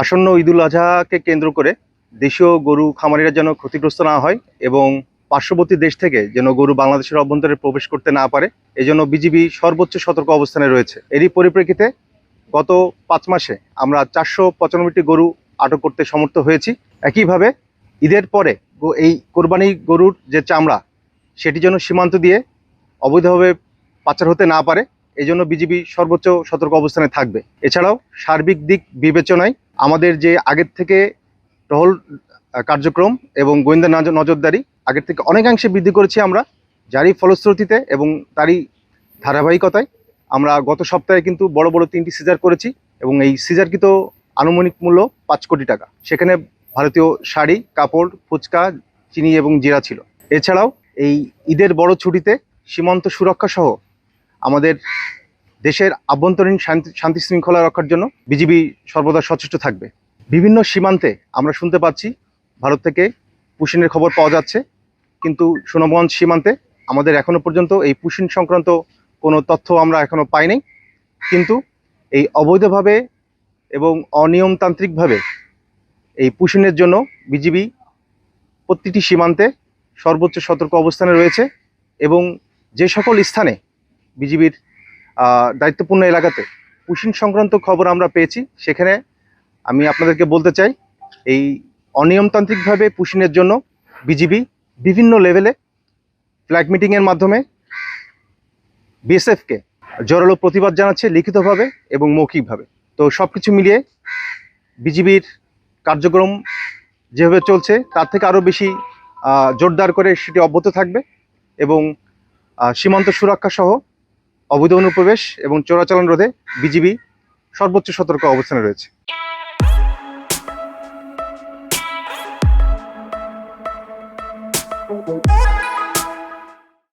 আসন্ন ঈদুল আজহাকে কেন্দ্র করে দেশীয় গরু খামারিরা যেন ক্ষতিগ্রস্ত না হয় এবং পার্শ্ববর্তী দেশ থেকে যেন গরু বাংলাদেশের অভ্যন্তরে প্রবেশ করতে না পারে, এজন্য বিজিবি সর্বোচ্চ সতর্ক অবস্থানে রয়েছে। এরই পরিপ্রেক্ষিতে গত পাঁচ মাসে আমরা চারশো পঁচানব্বইটি গরু আটক করতে সমর্থ হয়েছি। একইভাবে ঈদের পরে এই কোরবানি গরুর যে চামড়া, সেটি যেন সীমান্ত দিয়ে অবৈধভাবে পাচার হতে না পারে এই জন্য বিজিবি সর্বোচ্চ সতর্ক অবস্থানে থাকবে। এছাড়াও সার্বিক দিক বিবেচনায় আমাদের যে আগের থেকে টহল কার্যক্রম এবং গোয়েন্দা নজ- নজরদারি আগের থেকে অনেকাংশে বৃদ্ধি করেছি আমরা। যারই ফলশ্রুতিতে এবং তারই ধারাবাহিকতায় আমরা গত সপ্তাহে কিন্তু বড় বড় তিনটি সিজার করেছি এবং এই সিজারকৃত আনুমানিক মূল্য পাঁচ কোটি টাকা। সেখানে ভারতীয় শাড়ি, কাপড়, ফুচকা, চিনি এবং জিরা ছিল। এছাড়াও এই ঈদের বড় ছুটিতে সীমান্ত সুরক্ষা সহ আমাদের দেশের আভ্যন্তরীণ শান্তি শান্তি শৃঙ্খলা রক্ষার জন্য বিজিবি সর্বদা সচেষ্ট থাকবে। বিভিন্ন সীমান্তে আমরা শুনতে পাচ্ছি, ভারত থেকে পুশিনের খবর পাওয়া যাচ্ছে, কিন্তু সুনামগঞ্জ সীমান্তে আমাদের এখনও পর্যন্ত এই পুশিন সংক্রান্ত কোনো তথ্য আমরা এখনও পাইনি। কিন্তু এই অবৈধভাবে এবং অনিয়মতান্ত্রিকভাবে এই পুশিনের জন্য বিজিবি প্রতিটি সীমান্তে সর্বোচ্চ সতর্ক অবস্থানে রয়েছে এবং যে সকল স্থানে বিজিবির দায়িত্বপূর্ণ এলাকাতে। পুশিং সংক্রান্ত খবর আমরা পেয়েছি। সেখানে আমি আপনাদেরকে বলতে চাই, এই অনিয়মতান্ত্রিকভাবে পুশিনের জন্য বিজিবি বিভিন্ন লেভেলে ফ্ল্যাগ মিটিংয়ের মাধ্যমে বিএসএফকে জোরালো প্রতিবাদ জানাচ্ছে লিখিতভাবে এবং মৌখিকভাবে। তো সব কিছু মিলিয়ে বিজিবির কার্যক্রম যেভাবে চলছে, তার থেকে আরও বেশি জোরদার করে সেটি অব্যাহত থাকবে এবং সীমান্ত সুরক্ষা সহ অবৈধ অনুপ্রবেশ এবং চোরাচালান রোধে বিজিবি সর্বোচ্চ সতর্ক অবস্থানে রয়েছে